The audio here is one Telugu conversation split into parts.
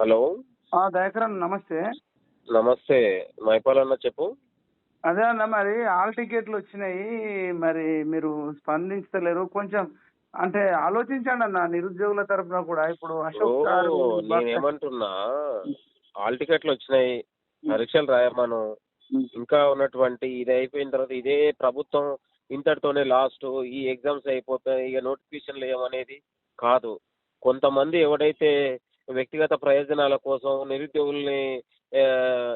హలో. దయాకరన్ నమస్తే. నమస్తే. మైపాల్ అన్న చెప్పు. అదే అన్న మరి ఆల్ టికెట్లు వచ్చినాయి. మరి మీరు స్పందించలేరు. కొంచెం అంటే ఆలోచించండి అన్న నిరుద్యోగుల తరపున కూడా. ఇప్పుడు అశోక్ నేనేమంటున్నా హాల్ టికెట్లు వచ్చినాయి. పరీక్షలు రాయమను. ఇంకా ఉన్నటువంటి ఇది అయిపోయిన తర్వాత ఇదే ప్రభుత్వం ఇంతటితోనే లాస్ట్ ఈ ఎగ్జామ్స్ అయిపోతాయి ఇక నోటిఫికేషన్లు ఏమనేది కాదు. కొంతమంది ఎవడైతే వ్యక్తిగత ప్రయోజనాల కోసం నిరుద్యోగుల్ని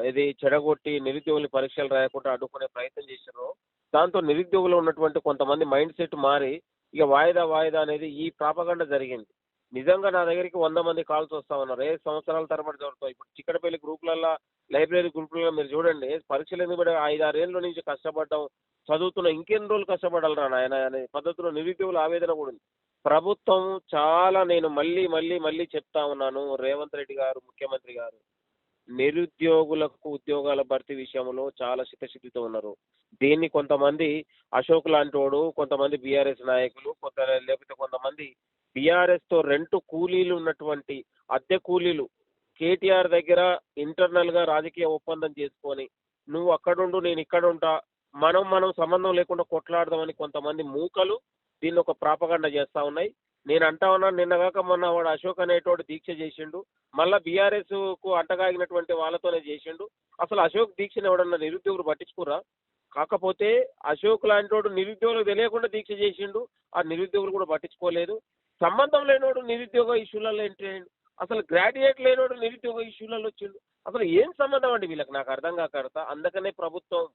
ఇది చెడగొట్టి నిరుద్యోగుల్ని పరీక్షలు రాయకుండా అడ్డుకునే ప్రయత్నం చేశారు దాంతో నిరుద్యోగులు ఉన్నటువంటి కొంతమంది మైండ్ సెట్ మారి ఇక వాయిదా వాయిదా అనేది ఈ ప్రాపగండ జరిగింది. నిజంగా నా దగ్గరికి వంద మంది కాల్స్ వస్తా ఉన్నారు. ఏ సంవత్సరాల తరబడి జరుగుతాయి ఇప్పుడు చిక్కడపల్లి గ్రూపులలో లైబ్రరీ గ్రూపులలో మీరు చూడండి పరీక్షలు ఎందుకు కూడా ఐదు ఏళ్ళ నుంచి కష్టపడ్డాం చదువుతున్న ఇంకెన్ని రోజులు కష్టపడాలరా నాయన అనే పద్ధతిలో నిరుద్యోగుల ఆవేదన కూడా ఉంది. ప్రభుత్వం చాలా నేను మళ్ళీ మళ్ళీ మళ్ళీ చెప్తా ఉన్నాను. రేవంత్ రెడ్డి గారు ముఖ్యమంత్రి గారు నిరుద్యోగులకు ఉద్యోగాల భర్తీ విషయంలో చాలా చిత్తశుద్ధితో ఉన్నారు. దీన్ని కొంతమంది అశోక్ లాంటోడు కొంతమంది బీఆర్ఎస్ నాయకులు కొంత లేకపోతే కొంతమంది బీఆర్ఎస్తో రెండు కూలీలు ఉన్నటువంటి అద్దె కూలీలు కేటీఆర్ దగ్గర ఇంటర్నల్గా రాజకీయ ఒప్పందం చేసుకొని నువ్వు అక్కడుండు నేను ఇక్కడ ఉంటా మనం మనం సంబంధం లేకుండా కొట్లాడదామని కొంతమంది మూకలు దీన్ని ఒక ప్రాపగండ చేస్తా ఉన్నాయి. నేను అంటా ఉన్నాను నిన్నగాక మొన్న వాడు అశోక్ అనేటోడు దీక్ష చేసిండు. మళ్ళా బీఆర్ఎస్కు అంటగాగినటువంటి వాళ్ళతోనే చేసిండు. అసలు అశోక్ దీక్షను ఎవడన్నా నిరుద్యోగులు పట్టించుకురా కాకపోతే అశోక్ లాంటి నిరుద్యోగులకు తెలియకుండా దీక్ష చేసిండు. ఆ నిరుద్యోగులు కూడా పట్టించుకోలేదు. సంబంధం లేనోడు నిరుద్యోగ ఇష్యూలలో ఎంట్రీ అసలు గ్రాడ్యుయేట్ లేనోడు నిరుద్యోగ ఇష్యూలలో వచ్చిండు. అసలు ఏం సంబంధం అండి వీళ్ళకి? నాకు అర్థం కాకడతా అందుకనే ప్రభుత్వం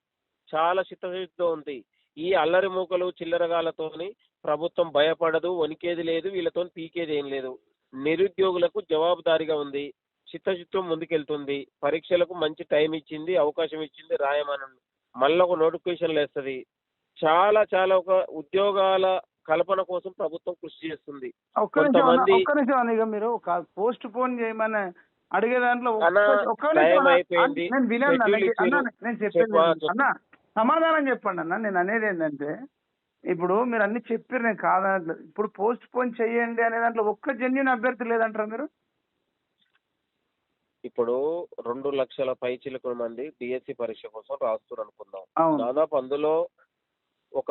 చాలా చిత్తశుద్ధితో ఉంది. ఈ అల్లరి మూకలు చిల్లరగాలతోని ప్రభుత్వం భయపడదు వణికేది లేదు వీళ్ళతో పీకేది ఏం లేదు. నిరుద్యోగులకు జవాబుదారీగా ఉంది. చిత్తశుద్ధితో ముందుకెళ్తుంది. పరీక్షలకు మంచి టైం ఇచ్చింది అవకాశం ఇచ్చింది రాయమని. మళ్ళీ ఒక నోటిఫికేషన్ వేస్తుంది చాలా చాలా ఒక ఉద్యోగాల కల్పన కోసం ప్రభుత్వం కృషి చేస్తుంది. కొంతమంది- మీరు పోస్ట్ పోన్ చేయమని అడిగే దాంట్లో. నేను వినండి అన్న, నేను- చెప్పేది. అన్న సమాధానం చెప్పండి అన్న నేను అనేది ఏంటంటే ఇప్పుడు మీరు అన్ని చెప్పారు నేను కాదనట్లేదు ఇప్పుడు పోస్ట్ పోన్ చేయండి అనే దాంట్లో ఒక్క జెన్యున్ అభ్యర్థి లేదంటారా మీరు? ఇప్పుడు రెండు లక్షల పైచిలకు మంది డిఎస్సి పరీక్ష కోసం రాస్తున్నారు అనుకుందాం. దాదాపు అందులో ఒక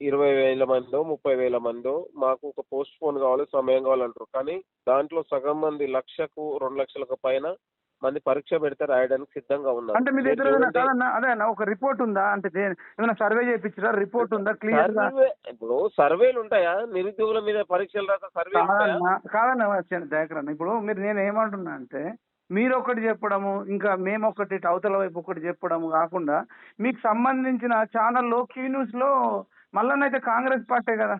ఇరవై వేల మందో ముప్పై వేల మందో మాకు ఒక పోస్ట్ పోన్ కావాలి సమయం కావాలంటారు. కానీ దాంట్లో సగం మంది లక్షకు రెండు లక్షలకు పైన మంది పరీక్ష పెడితే రాయడానికి సిద్ధంగా ఉన్నారు. అంటే మీ దగ్గర కాదన్నా అదే అన్న ఒక రిపోర్ట్ ఉందా? అంటే ఏమైనా సర్వే చేయించారా? రిపోర్ట్ ఉందా? క్లియర్ సర్వే ఇప్పుడు సర్వేలు ఉంటాయా? నిరుద్యోగుల మీద పరీక్షలు రాక సర్వేలు ఉంటాయా? కాదన్నా కాదన్నా వచ్చాను దయాకర్ అన్న. ఇప్పుడు మీరు నేను ఏమంటున్నా అంటే మీరు ఒకటి చెప్పడము ఇంకా మేము ఒకటి అవతల వైపు ఒకటి చెప్పడము కాకుండా మీకు సంబంధించిన ఛానల్లో క్యూ న్యూస్లో అయితే కాంగ్రెస్ పార్టీ కదా?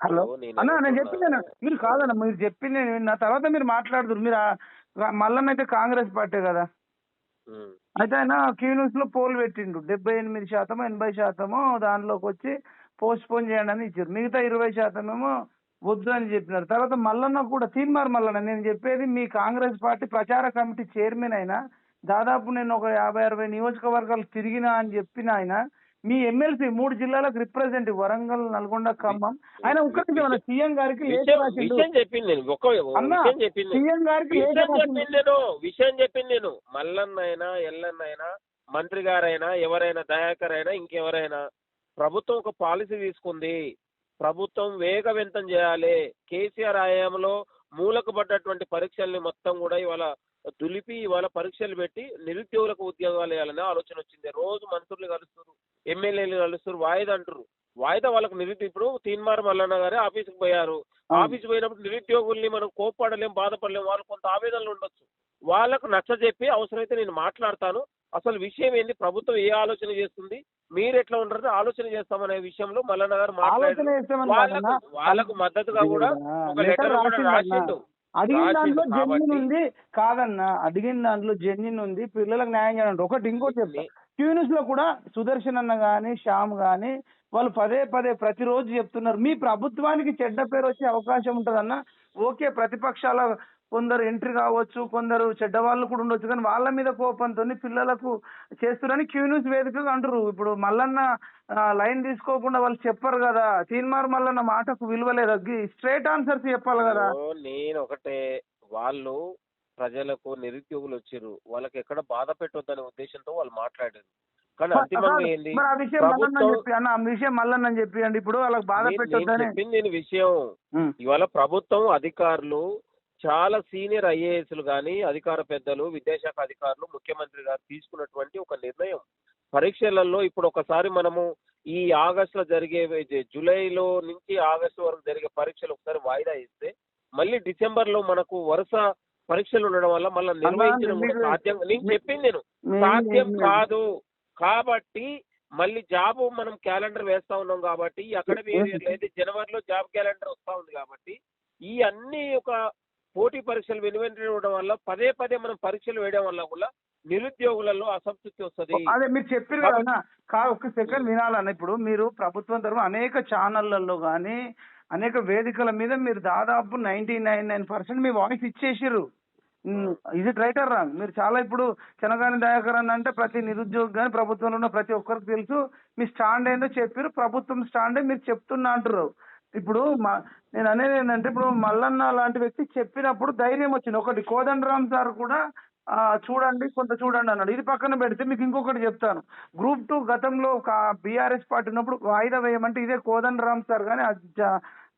హలో? అన్న నేను ఏమంటున్నా? చెప్పింది అన్న. మీరు కాదన్న మీరు చెప్పింది నేను విన్నా. తర్వాత మీరు మాట్లాడుతున్నారు మీరు మల్లన్న అయితే కాంగ్రెస్ పార్టీ కదా. అయితే ఆయన క్యూ న్యూస్లో పోల్ పెట్టిండు. డెబ్బై ఎనిమిది శాతం ఎనభై శాతము దానిలోకి వచ్చి పోస్ట్ పోన్ చేయండి అని ఇచ్చారు. మిగతా ఇరవై శాతం ఏమో వద్దు అని చెప్పినారు. తర్వాత మల్లన్న కూడా తీన్మార్ మల్లన్న నేను చెప్పేది మీ కాంగ్రెస్ పార్టీ ప్రచార కమిటీ చైర్మన్ అయినా దాదాపు నేను ఒక యాభై అరవై నియోజకవర్గాలు తిరిగినా అని చెప్పిన ఆయన మీ ఎమ్మెల్సీ మూడు జిల్లాలకు రిప్రజెంటేటివ్ వరంగల్ నల్గొండ ఖమ్మం. ఆయన ఒక్కటి సీఎం గారికి విషయం చెప్పింది నేను. ఒక అన్న, విషయం చెప్పింది. సీఎం గారికి విషయం చెప్పింది నేను. విషయం చెప్పింది నేను. మల్లన్న అయినా ఎల్లన్న అయినా మంత్రి గారైనా ఎవరైనా దయాకర్ అయినా ఇంకెవరైనా ప్రభుత్వం ఒక పాలసీ తీసుకుంది. ప్రభుత్వం వేగవంతం చేయాలి. కేసీఆర్ హయాంలో మూలకు పడ్డటువంటి పరీక్షల్ని మొత్తం కూడా ఇవాళ దులిపి ఇవాళ పరీక్షలు పెట్టి నిరుద్యోగులకు ఉద్యోగాలు వేయాలనే ఆలోచన వచ్చింది. రోజు మంత్రులు కలుస్తారు ఎమ్మెల్యేలు కలుస్తారు వాయిదా అంటారు వాయిదా వాళ్ళకు నిరుద్యోగ ఇప్పుడు తీన్మార్ మల్లన్న గారే ఆఫీస్కి పోయారు. ఆఫీస్ పోయినప్పుడు నిరుద్యోగుల్ని మనం కోప్పడలేం బాధపడలేం వాళ్ళు కొంత ఆవేదనలు ఉండొచ్చు. వాళ్ళకు నచ్చజెప్పి అవసరమైతే నేను మాట్లాడతాను. అసలు విషయం ఏంది? ప్రభుత్వం ఏ ఆలోచన చేస్తుంది? మీరు ఎట్లా ఉంటారో ఆలోచన చేస్తామనే విషయంలో మల్లన్న గారు మాట్లాడారు. వాళ్ళకు మద్దతుగా కూడా ఒక లెటర్ కూడా. రాసిండు. అడిగిన దాంట్లో జెన్యున్ ఉంది కాదన్నా. అడిగిన దాంట్లో జెన్యున్ ఉంది. పిల్లలకు న్యాయం చేయాలంటే ఒకటి ఇంకోటి చెప్తా. నీ- క్యూనిస్లో కూడా సుదర్శన్ అన్న గాని శ్యామ్ గాని వాళ్ళు పదే పదే ప్రతిరోజు చెప్తున్నారు. మీ ప్రభుత్వానికి చెడ్డ పేరు వచ్చే అవకాశం ఉంటదన్న. ఓకే ప్రతిపక్షాల కొందరు ఎంట్రీ కావచ్చు కొందరు చెడ్డ వాళ్ళు కూడా ఉండొచ్చు కానీ వాళ్ళ మీద కోపంతో పిల్లలకు చేస్తున్నారని క్యూ న్యూస్ వేదికగా అంటారు ఇప్పుడు మల్లన్న లైన్ తీసుకోకుండా వాళ్ళు చెప్పరు కదా. తీన్మార్ మల్లన్న మాటకు విలువ లేదు? స్ట్రేట్ ఆన్సర్స్ చెప్పాలి కదా. నేను ఒకటే వాళ్ళు ప్రజలకు నిరుద్యోగులు వచ్చారు వాళ్ళకి ఎక్కడ బాధ పెట్టొద్దనే ఉద్దేశంతో వాళ్ళు మాట్లాడారు కానీ అంతిమంగా ఏంది? మరి ఆ విషయం మల్లన్న చెప్పి అన్న ఆ విషయం మల్లన్న చెప్పి అండి ఇప్పుడు వాళ్ళకి బాధ నేను- నేను పెట్టొద్దని చెప్పింది నేను విషయం. ఇవాళ ప్రభుత్వం అధికారులు చాలా సీనియర్ ఐఏఎస్లు కానీ అధికార పెద్దలు విద్యాశాఖ అధికారులు ముఖ్యమంత్రి గారు తీసుకున్నటువంటి ఒక నిర్ణయం. పరీక్షలలో ఇప్పుడు ఒకసారి మనము ఈ ఆగస్టులో జరిగే జూలైలో నుంచి ఆగస్టు వరకు జరిగే పరీక్షలు ఒకసారి వాయిదా ఇస్తే మళ్ళీ డిసెంబర్లో మనకు వరుస పరీక్షలు ఉండడం వల్ల మళ్ళీ నిర్వహించడం సాధ్యం. నేను చెప్పింది నేను. సాధ్యం కాదు. కాబట్టి మళ్ళీ జాబ్ మనం క్యాలెండర్ వేస్తా ఉన్నాం కాబట్టి అకాడమీ అయితే జనవరిలో జాబ్ క్యాలెండర్ వస్తా ఉంది కాబట్టి ఈ అన్ని ఒక పోటీ పరీక్షలు వెనువెంటడం వల్ల పదే పదే మనం పరీక్షలు వేయడం వల్ల కూడా నిరుద్యోగులలో అసంతృప్తి వస్తుంది. అదే మీరు చెప్పారు కదా ఒక ఒక్క సెకండ్ వినాలన్న ఇప్పుడు మీరు ప్రభుత్వం తరఫున అనేక ఛానళ్ళలో కానీ అనేక వేదికల మీద మీరు దాదాపు నైన్టీ నైన్ నైన్ పర్సెంట్ మీ వాయిస్ ఇచ్చేసారు ఇది రైటర్ రాంగ్ మీరు చాలా ఇప్పుడు చెనగాని దయాకర్ అన్న అంటే ప్రతి నిరుద్యోగి కానీ ప్రభుత్వంలో ఉన్న ప్రతి ఒక్కరికి తెలుసు. మీ స్టాండ్ ఏందో చెప్పారు ప్రభుత్వం స్టాండే మీరు చెప్తున్నా అంటారు ఇప్పుడు మా- నేను అనేది ఏంటంటే ఇప్పుడు మల్లన్న లాంటి వ్యక్తి చెప్పినప్పుడు ధైర్యం వచ్చింది. ఒకటి కోదండరామ్ సార్ కూడా చూడండి కొంత చూడండి అన్నాడు. ఇది పక్కన పెడితే మీకు ఇంకొకటి చెప్తాను. గ్రూప్ టూ గతంలో ఒక బీఆర్ఎస్ పార్టీ ఉన్నప్పుడు వాయిదా వేయమంటే ఇదే కోదండరామ్ సార్ కానీ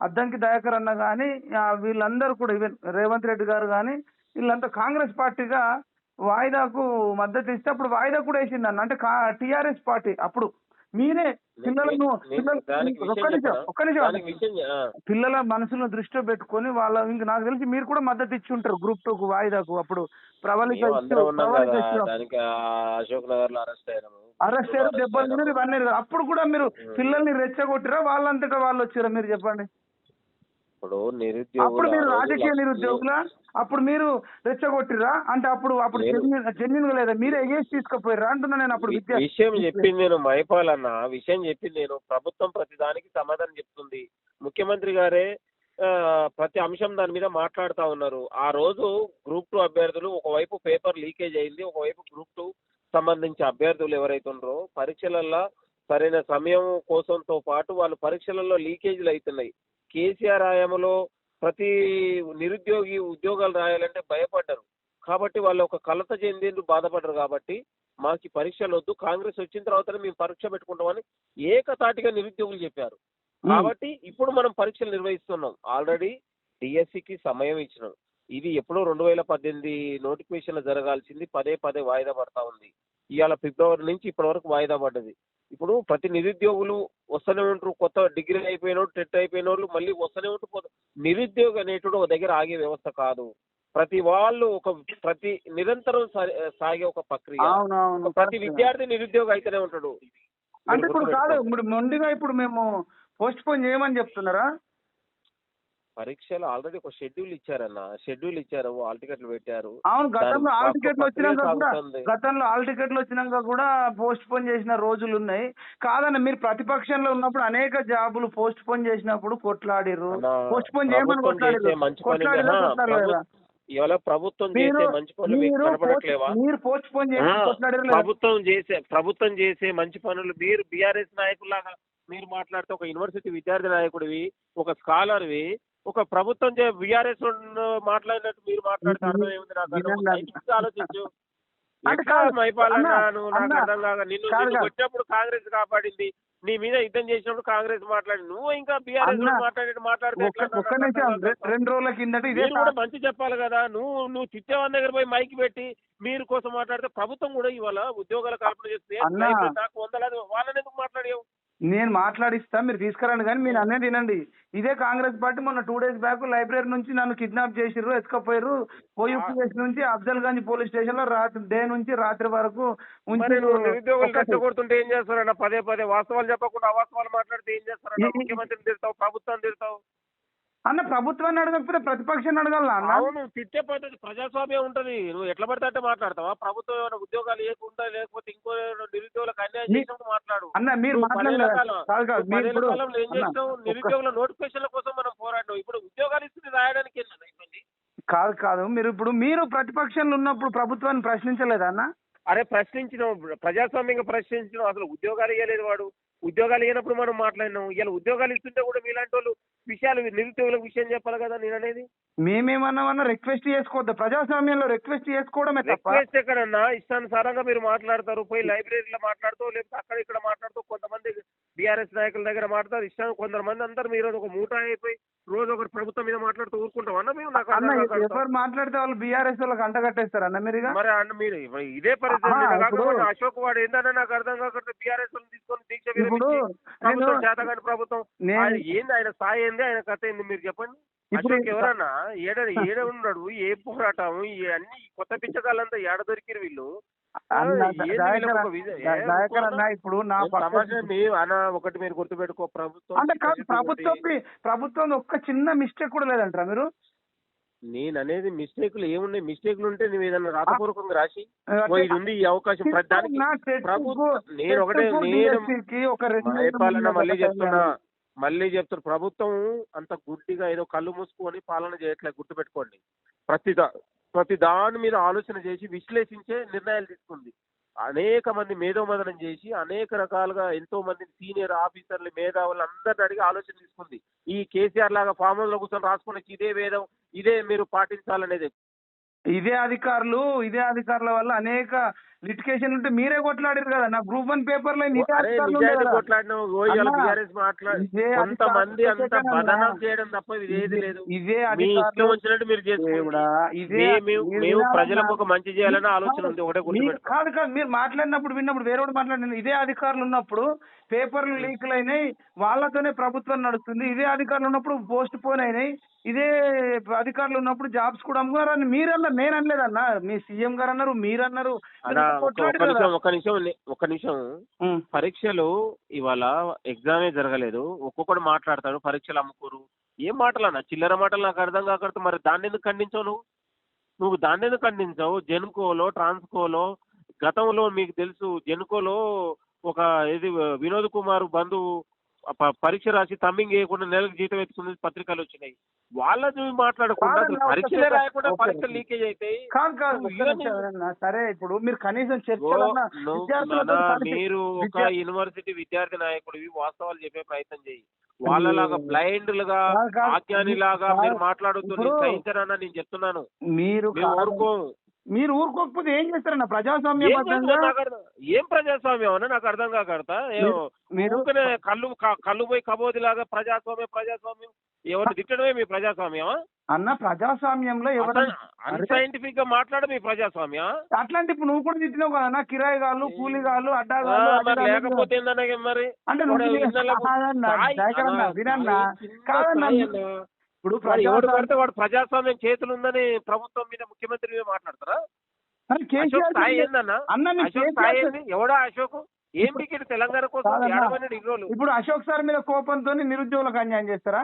అద్దంకి దయాకర్ అన్న కానీ వీళ్ళందరూ కూడా ఈవెన్ రేవంత్ రెడ్డి గారు కానీ వీళ్ళంతా కాంగ్రెస్ పార్టీగా వాయిదాకు మద్దతు ఇస్తే అప్పుడు వాయిదా కూడా వేసింది అన్న. అంటే టీఆర్ఎస్ పార్టీ అప్పుడు. మీరే పిల్లలను పిల్లలు మనసులో దృష్టిలో పెట్టుకొని వాళ్ళ ఇంక నాకు తెలిసి మీరు కూడా మద్దతు ఇచ్చి ఉంటారు గ్రూప్ టూ కు వాయిదాకు. అప్పుడు ప్రవళిక అశోక్ నగర్లో అరెస్ట్ అయ్యారు దెబ్బలు తిన్నారు ఇవన్నీ. అప్పుడు కూడా మీరు. పిల్లల్ని రెచ్చగొట్టిరా? వాళ్ళంతటా వాళ్ళు వచ్చారా మీరు చెప్పండి. ఇప్పుడు అప్పుడు మీరు రాజకీయ నిరుద్యోగులా? అప్పుడు మీరు రెచ్చగొట్టిరా అంటే అప్పుడు అప్పుడు జెన్యున్గా లేదా? మీరే ఎగేసి తీసుకుపోయారా అంటున్నా నేను అప్పుడు విషయం చెప్పింది నేను మైపాలన్న. విషయం చెప్పింది నేను. ప్రభుత్వం ప్రతి దానికి సమాధానం చెప్తుంది. ముఖ్యమంత్రి గారే ఆ, ప్రతి అంశం దాని మీద మాట్లాడుతా ఉన్నారు. ఆ రోజు గ్రూప్ టూ అభ్యర్థులు ఒకవైపు పేపర్ లీకేజ్ అయింది ఒకవైపు గ్రూప్ టూ సంబంధించి అభ్యర్థులు ఎవరైతే ఉన్నారో పరీక్షలల్లో సరైన సమయం కోసంతో పాటు వాళ్ళు పరీక్షలలో లీకేజీలు అవుతున్నాయి కేసీఆర్ హయాంలో ప్రతి నిరుద్యోగి ఉద్యోగాలు రాయాలంటే భయపడ్డారు. కాబట్టి వాళ్ళు ఒక కలత చెందేందుకు బాధపడ్డారు కాబట్టి మాకు పరీక్షలు వద్దు కాంగ్రెస్ వచ్చిన తర్వాతనే మేము పరీక్ష పెట్టుకుంటామని ఏకతాటిగా నిరుద్యోగులు చెప్పారు. కాబట్టి ఇప్పుడు మనం పరీక్షలు నిర్వహిస్తున్నాం. ఆల్రెడీ డిఎస్సికి సమయం ఇచ్చినాం ఇది ఎప్పుడో రెండు వేల పద్దెనిమిది నోటిఫికేషన్ జరగాల్సింది పదే పదే వాయిదా పడతా ఉంది. ఇవాళ ఫిబ్రవరి నుంచి ఇప్పటి వరకు వాయిదా పడ్డది. ఇప్పుడు ప్రతి నిరుద్యోగులు వస్తూనే ఉంటారు కొత్త డిగ్రీ అయిపోయిన టెట్ అయిపోయిన వాళ్ళు మళ్ళీ వస్తూనే ఉంటారు. నిరుద్యోగ అనేటుడు ఒక దగ్గర ఆగే వ్యవస్థ కాదు. ప్రతి వాళ్ళు ఒక ప్రతి నిరంతరం సాగే ఒక ప్రక్రియ. ప్రతి విద్యార్థి నిరుద్యోగ అయితేనే ఉంటాడు. అంటే ఇప్పుడు కాదు ఇప్పుడు మొండిగా ఇప్పుడు మేము పోస్ట్ పోన్ చేయమని చెప్తున్నారా? పరీక్షలు ఆల్రెడీ ఒక షెడ్యూల్ ఇచ్చారన్న. షెడ్యూల్ ఇచ్చారు ఆల్ టికెట్లు పెట్టారు. అవును గతంలో ఆల్ టికెట్లు వచ్చినాక కూడా. గతంలో ఆల్ టికెట్లు వచ్చినాక కూడా పోస్ట్ పోన్ చేసిన రోజులు ఉన్నాయి కాదన్న మీరు ప్రతిపక్షంలో ఉన్నప్పుడు అనేక జాబులు పోస్ట్ పోన్ చేసినప్పుడు కొట్లాడిర్రు. అన్న, పోస్ట్ పోన్ చేయమని ప్రభు- ఇవాళ ప్రభుత్వం చేసే మంచి పనులు మీకు మీరు కనపడట్లేవా? ప్రభుత్వం చేసే ప్రభుత్వం చేసే మంచి పనులు మీరు బీఆర్ఎస్ నాయకులాగా మీరు మాట్లాడితే ఒక యూనివర్సిటీ విద్యార్థి నాయకుడివి ఒక స్కాలర్వి ఒక ప్రభుత్వం బీఆర్ఎస్ మాట్లాడినట్టు మీరు మాట్లాడితే అర్థం ఏముంది నాకు ఆలోచించు. వచ్చినప్పుడు కాంగ్రెస్ కాపాడింది. నీ మీద యుద్ధం చేసినప్పుడు కాంగ్రెస్ మాట్లాడి నువ్వు ఇంకా బీఆర్ఎస్ మాట్లాడి మాట్లాడితే. రెండు రోజుల కిందట కూడా మంచి చెప్పాలి కదా. నువ్వు నువ్వు తిట్టేవాని దగ్గర పోయి మైక్ పెట్టి మీరు కోసం మాట్లాడితే ప్రభుత్వం కూడా ఇవాళ ఉద్యోగాల కల్పన చేస్తే నాకు వందలాది వాళ్ళని ఎందుకు మాట్లాడావు? నేను మాట్లాడిస్తా మీరు తీసుకురండి కానీ మీరు అన్నీ తినండి. ఇదే కాంగ్రెస్ పార్టీ మొన్న టూ డేస్ బ్యాక్ లైబ్రరీ నుంచి నన్ను కిడ్నాప్ చేసిర్రు ఎత్తుకపోయారు ఓయూపీఎస్ నుంచి అఫ్జల్ గంజ్ పోలీస్ స్టేషన్లో రాత్రి డే నుంచి రాత్రి వరకు. రెచ్చగొడుతుంటే ఏం చేస్తారన్న? పదే పదే వాస్తవాలు చెప్పకుండా అవాస్తవాలు మాట్లాడితే ఏం చేస్తారన్న? ముఖ్యమంత్రిని తిడతావు ప్రభుత్వాన్ని తిడతావు. అన్న ప్రభుత్వాన్ని అడగకపోతే ప్రతిపక్షాన్ని అడగాల అవును తిట్టే పద్ధతి ప్రజాస్వామ్యం ఉంటది. నువ్వు ఎట్లా పడితే అంటే మాట్లాడతావా? ప్రభుత్వం ఏమైనా ఉద్యోగాలు లేకుండా లేకపోతే ఇంకో నిరుద్యోగులకు అన్యాయం చేసినప్పుడు మాట్లాడు. అన్న మీరు ఏం నిరుద్యోగుల నోటిఫికేషన్ల కోసం మనం పోరాడినాం ఇప్పుడు ఉద్యోగాలు ఇస్తుంది రాయడానికి ఇబ్బంది కాదు కాదు మీరు ఇప్పుడు మీరు ప్రతిపక్షంలో ఉన్నప్పుడు ప్రభుత్వాన్ని ప్రశ్నించలేదా అన్న? అరే ప్రశ్నించిన ప్రజాస్వామ్యంగా ప్రశ్నించిన అసలు ఉద్యోగాలు ఇవ్వలేదు వాడు. ఉద్యోగాలు ఇవ్వనప్పుడు మనం మాట్లాడినాం ఇలా ఉద్యోగాలు ఇస్తుంటే కూడా మీలాంటి వాళ్ళు విషయాలు నిరుద్యోగులకు విషయం చెప్పాలి కదా నేను అనేది? మేమేమన్నామన్నా రిక్వెస్ట్ చేసుకోవద్దు. ప్రజాస్వామ్యంలో రిక్వెస్ట్ చేసుకోవడమే తప్ప రిక్వెస్ట్ ఎక్కడన్నా? ఇష్టానుసారంగా మీరు మాట్లాడతారు పోయి లైబ్రరీలో మాట్లాడుతూ లేకపోతే అక్కడ ఇక్కడ మాట్లాడుతూ కొంతమంది బీఆర్ఎస్ నాయకుల దగ్గర మాట్లాడతారు. ఇష్టం కొంతమంది అందరు మీరు ఒక మూట అయిపోయి రోజు ఒకటి ప్రభుత్వం మీద మాట్లాడుతూ ఊరుకుంటాం. అన్న మేము నాకు. ఎవరు మాట్లాడితే వాళ్ళు బీఆర్ఎస్ వాళ్ళకి అంటగట్టేస్తారు అన్న మీరు? మరి అన్న మీరు ఇదే పరిస్థితి అశోక్ వాడు ఏందన్నా నాకు అర్థం కాకపోతే బీఆర్ఎస్ తీసుకొని దీక్ష ప్రభుత్వం చేతగాని ప్రభుత్వం. ఏంది? ఆయన స్థాయి ఏంది? ఆయన కథ ఏంది? మీరు చెప్పండి. అశోక్ ఎవరన్నా? ఏడ ఏడ ఉన్నాడు? ఏ పోరాటం? ఈ అన్ని కొత్త పిచ్చగాళ్ళంతా ఏడ దొరికిరు వీళ్ళు? దయాకర్ అన్న. ఇప్పుడు నా ఒకటి మీరు గుర్తుపెట్టుకో ప్రభుత్వం అంటే కాదు ప్రభుత్వం ప్రభుత్వం ఒక్క చిన్న మిస్టేక్ కూడా లేదంటారా మీరు? నేను అనేది మిస్టేక్లు ఏమున్నాయి? మిస్టేక్లు ఉంటే నువ్వు ఏదన్నా రాతపూర్వకంగా రాసి ఇది ఉంది ఈ అవకాశం నేను ఒకటే నేను భయపాలన మళ్ళీ చెప్తున్నా. మళ్ళీ చెప్తున్నా. ప్రభుత్వం అంత గుడ్డిగా ఏదో కళ్ళు మూసుకొని పాలన చేయట్లేదు గుర్తుపెట్టుకోండి. ప్రతి ప్రతి దాని మీద ఆలోచన చేసి విశ్లేషించే నిర్ణయాలు తీసుకుంది. అనేక మంది మేధోమదనం చేసి అనేక రకాలుగా ఎంతో మంది సీనియర్ ఆఫీసర్లు మేధావులు అందరిని అడిగి ఆలోచన తీసుకుంది. ఈ కేసీఆర్ లాగా ఫామ్లో కూర్చొని రాసుకుని ఇదే వేదం ఇదే మీరు పాటించాలనేది. ఇదే అధికారులు ఇదే అధికారుల వల్ల అనేక లిటికేషన్ ఉంటే మీరే కొట్లాడారు కదా. నా గ్రూప్ వన్ పేపర్లో కొంతమంది అంత. బదనం చేయడం తప్ప లేదు. ఇదే ఇష్టం వచ్చినట్టు మీరు ఇదే మేము. ప్రజలకు ఒక మంచి చేయాలనే ఆలోచన ఉంది. ఒకటే మీరు గుర్తుపెట్టుకో. కాదు కాదు మీరు మాట్లాడినప్పుడు విన్నప్పుడు వేరే మాట్లాడిన ఇదే అధికారులు ఉన్నప్పుడు పేపర్లు లీకులు అయినాయి వాళ్ళతోనే ప్రభుత్వం నడుస్తుంది. ఇదే అధికారులు ఉన్నప్పుడు పోస్ట్ పోన్ అయినాయి. ఇదే అధికారులు ఉన్నప్పుడు జాబ్స్ కూడా అమ్ముకున్నారని మీరు అన్నారు నేను అనలేదన్నా మీ సీఎం గారు అన్నారు మీరు అన్నారు. నిమిషం ఒక నిమిషం నే- ఒక నిమిషం. పరీక్షలు ఇవాళ ఎగ్జామే జరగలేదు. ఒక్కొక్కడు మాట్లాడతాడు పరీక్షలు అమ్ముకోరు. ఏం మాటలు అన్న చిల్లర మాటలు నాకు అర్థం కాకూడదు మరి దాన్ని ఎందుకు ఖండించావు నువ్వు? నువ్వు దాన్ని ఎందుకు ఖండించావు? జెన్కోలో ట్రాన్స్కోలో గతంలో మీకు తెలుసు జెన్కోలో ఒక ఇది వినోద్ కుమార్ బంధువు పరీక్ష రాసి తమ్మింగ్ వేయకుండా నెలకు జీతం ఎత్తుకునే పత్రికలు వచ్చినాయి వాళ్ళ నువ్వు మాట్లాడకుండా పరీక్షలే రాయకుండా. పరీక్షలు లీకేజ్ అవుతాయి వినన్నా. సరే ఇప్పుడు మీరు కనీసం మీరు ఒక యూనివర్సిటీ విద్యార్థి నాయకుడివి వాస్తవాలు చెప్పే ప్రయత్నం చేయి వాళ్ళలాగా బ్లైండ్ లుగా కాదు, కాదు. ఆజ్ఞాని లాగా. మీరు మాట్లాడొద్దు నేను ఇప్పుడు- సహించనన్నా నేను చెప్తున్నాను మీరు. ఊరుకో మీరు ఊరుకోకపోతే ఏం చేస్తారన్న ప్రజాస్వామ్యబద్ధంగా ఏం ప్రజాస్వామ్యం అన్న నాకు అర్థం కాకడతా? మీరు కళ్ళు కళ్ళు పోయి కబోది లాగా ప్రజాస్వామ్యం ప్రజాస్వామ్యం ఎవరిని తిట్టడమే మీ ప్రజాస్వామ్యమా? అన్న ప్రజాస్వామ్యంలో ఎవరు అన్సైంటిఫిక్గా మాట్లాడ మీ ప్రజాస్వామ్యం అట్లాంటి ఇప్పుడు నువ్వు కూడా తిట్టినావు కదా అన్న కిరాయిగాళ్ళు కూలిగాళ్ళు అడ్డాగాళ్ళు లేకపోతే మరి? అంటే కాదన్న, వినన్నా కాదన్న. ఇప్పుడు ప్రజాస్వామ్యం పడితే వాడు ప్రజాస్వామ్యం చేతులు ఉందని ప్రభుత్వం మీద ముఖ్యమంత్రి మీద మాట్లాడతారా? ఎవడా అశోక్? ఏం టికెట్ తెలంగాణ కోసం ఇప్పుడు అశోక్ సార్ మీద కోపంతో నిరుద్యోగులకు అన్యాయం చేస్తారా?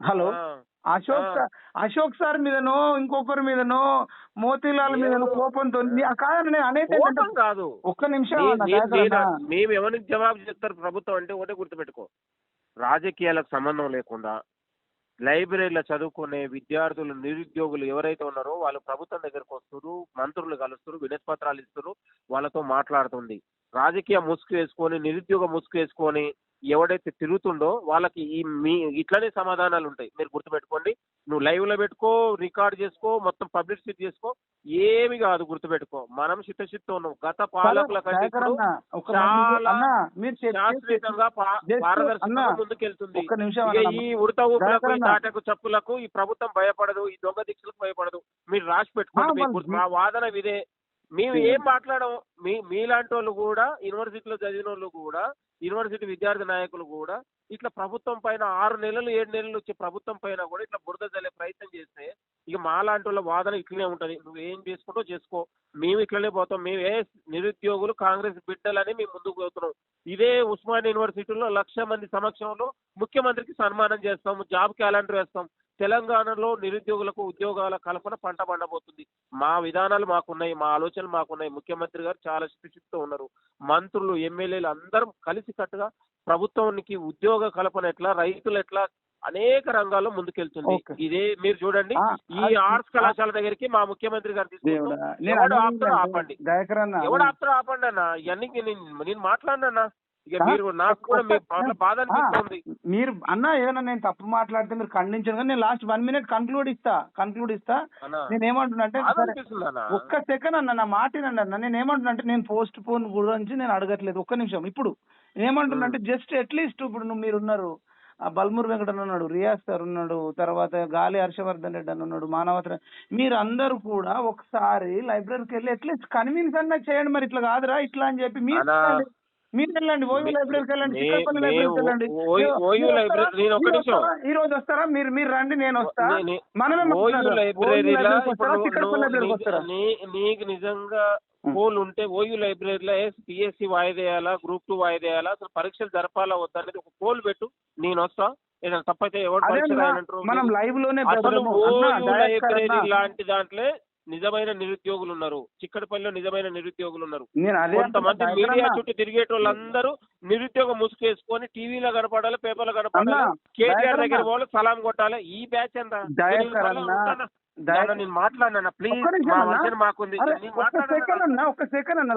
Hello? Ashok. Sir Ashok sir మీదనో ఇంకొకరి మీదనో మోతీలాల్ మీదనో. కోపంతో కాదని అనేది కాదు. ఒక్క నిమిషం మేము ఎవరికి జవాబు చెప్తారు ప్రభుత్వం అంటే ఒకటే గుర్తుపెట్టుకో. రాజకీయాలకు సంబంధం లేకుండా లైబ్రరీలో చదువుకునే విద్యార్థులు నిరుద్యోగులు ఎవరైతే ఉన్నారో వాళ్ళు ప్రభుత్వం దగ్గరకు వస్తున్నారు మంత్రులు కలుస్తున్నారు వినతిపత్రాలు పత్రాలు ఇస్తారు వాళ్ళతో మాట్లాడుతుంది. రాజకీయ ముసుగు వేసుకొని నిరుద్యోగ ముసుగు వేసుకొని ఎవడైతే తిరుగుతుండో వాళ్ళకి ఈ మీ ఇట్లనే సమాధానాలు ఉంటాయి. మీరు గుర్తుపెట్టుకోండి. నువ్వు లైవ్లో పెట్టుకో రికార్డ్ చేసుకో మొత్తం పబ్లిసిటీ చేసుకో ఏమి కాదు గుర్తుపెట్టుకో. మనం చిత్తశుద్ధి ఉన్నాం. గత పాలకుల కంటే చాలా పారదర్శకంగా ముందుకెళ్తుంది. ఈ ఉడత ఊపులకు. తాటకు చప్పులకు ఈ ప్రభుత్వం భయపడదు ఈ దొంగ దిక్షలకు భయపడదు. మీరు రాసి పెట్టుకోండి మా వాదన ఇదే మేము ఏం మాట్లాడము మీ మీలాంటి వాళ్ళు కూడా యూనివర్సిటీలో చదివిన వాళ్ళు కూడా యూనివర్సిటీ విద్యార్థి నాయకులు కూడా ఇట్లా ప్రభుత్వం పైన ఆరు నెలలు ఏడు నెలలు వచ్చే ప్రభుత్వం పైన కూడా ఇట్లా బురద జల్లే ప్రయత్నం చేస్తే ఇక మాలాంటి వాళ్ళ వాదన ఇట్లనే ఉంటది. నువ్వు ఏం చేసుకుంటో చేసుకో. మేము ఇట్లనే పోతాం. మేము ఏ నిరుద్యోగులు కాంగ్రెస్ బిడ్డలని మేము ముందుకు పోతున్నాం. ఇదే ఉస్మాన్ యూనివర్సిటీలో లక్ష మంది సమక్షంలో ముఖ్యమంత్రికి సన్మానం చేస్తాం. జాబ్ క్యాలెండర్ వేస్తాం. తెలంగాణలో నిరుద్యోగులకు ఉద్యోగాల కల్పన పంట పండబోతుంది. మా విధానాలు మాకున్నాయి మా ఆలోచనలు మాకున్నాయి. ముఖ్యమంత్రి గారు చాలా శిక్షిస్తూ ఉన్నారు. మంత్రులు ఎమ్మెల్యేలు అందరం కలిసి కట్టుగా ప్రభుత్వానికి ఉద్యోగ కల్పన ఎట్లా రైతులు ఎట్లా అనేక రంగాల్లో ముందుకెళ్తుంది. ఇదే మీరు చూడండి. ఈ ఆర్ట్స్ కళాశాల దగ్గరికి మా ముఖ్యమంత్రి గారు దేవుడా తీసుకుంటాం నేను ఎవడు అనేది ఆపుతారో ఏంటంటే, ఆపండి. ఎవడు ఆపుతారో ఆపండి అన్న. ఇవన్నీ నేను నేను మాట్లాడినా ఇక మీరు నాకు కూడా మీ ఒక్క- పట్ల బాధ ఆ, అనిపిస్తుంది. మీరు అన్న ఏదైనా నేను తప్పు మాట్లాడితే మీరు ఖండించను కానీ నేను లాస్ట్ వన్ మినిట్ కన్క్లూడ్ ఇస్తా కన్క్లూడ్ ఇస్తా. నేను ఏమంటున్నా అంటే ఒక్క సెకండ్ అన్న నా మాట అన్న. నేను ఏమంటున్నా అంటే నేను పోస్ట్ పోన్ గురించి నేను అడగట్లేదు ఒక్క నిమిషం. ఇప్పుడు నేను ఏమంటున్నా అంటే జస్ట్ అట్లీస్ట్ ఇప్పుడు నువ్వు మీరు ఉన్నారు ఆ బల్మూర్ వెంకటన్ ఉన్నాడు రియాజ్ సార్ ఉన్నాడు తర్వాత గాలి హర్షవర్ధన్ రెడ్డి అని ఉన్నాడు మానవత మీరు అందరూ కూడా ఒకసారి లైబ్రరీకి వెళ్ళి అట్లీస్ట్ కన్విన్స్ అన్నా చేయండి మరి ఇట్లా కాదురా ఇట్లా అని చెప్పి మీరు. మీరు వెళ్ళండి ఓయూ లైబ్రరీకి వెళ్ళండి మే- లైబ్రరీకి వెళ్ళండి ఓయూ- లైబ్రరీ-? నేను నిమిషం. వస్తారా? ఈ రోజు వస్తారా మీరు మీరు రండి నేను వస్తా మనమే ఓయూ. లైబ్రరీలో నీకు- నిజంగా. పోల్ ఉంటే ఓయూ లైబ్రరీలో పిఎస్సి వాయిదేయాలా గ్రూప్ టూ వాయిదేయాలా అసలు పరీక్షలు జరపాలా వద్దా అనేది ఒక పోల్ పెట్టు నేను వస్తా ఏదైనా తప్పైతే ఎవరు మనం లైవ్లోనే అసలు. OU library. లాంటి దాంట్లో నిజమైన నిరుద్యోగులు ఉన్నారు చిక్కడపల్లిలో నిజమైన నిరుద్యోగులు ఉన్నారు కొంతమంది మీడియా చుట్టూ తిరిగేటోళ్ళందరూ నిరుద్యోగ ముసుగేసుకొని టీవీలో కనపడాలి పేపర్లో కనపడాలి కేటీఆర్ దగ్గర. పోవాలి సలాం కొట్టాలి ఈ బ్యాచ్ ఎంత నేను మాట్లాడినా ప్లీజ్ మా మాకుంది. ఒక్క సెకండ్ అన్న.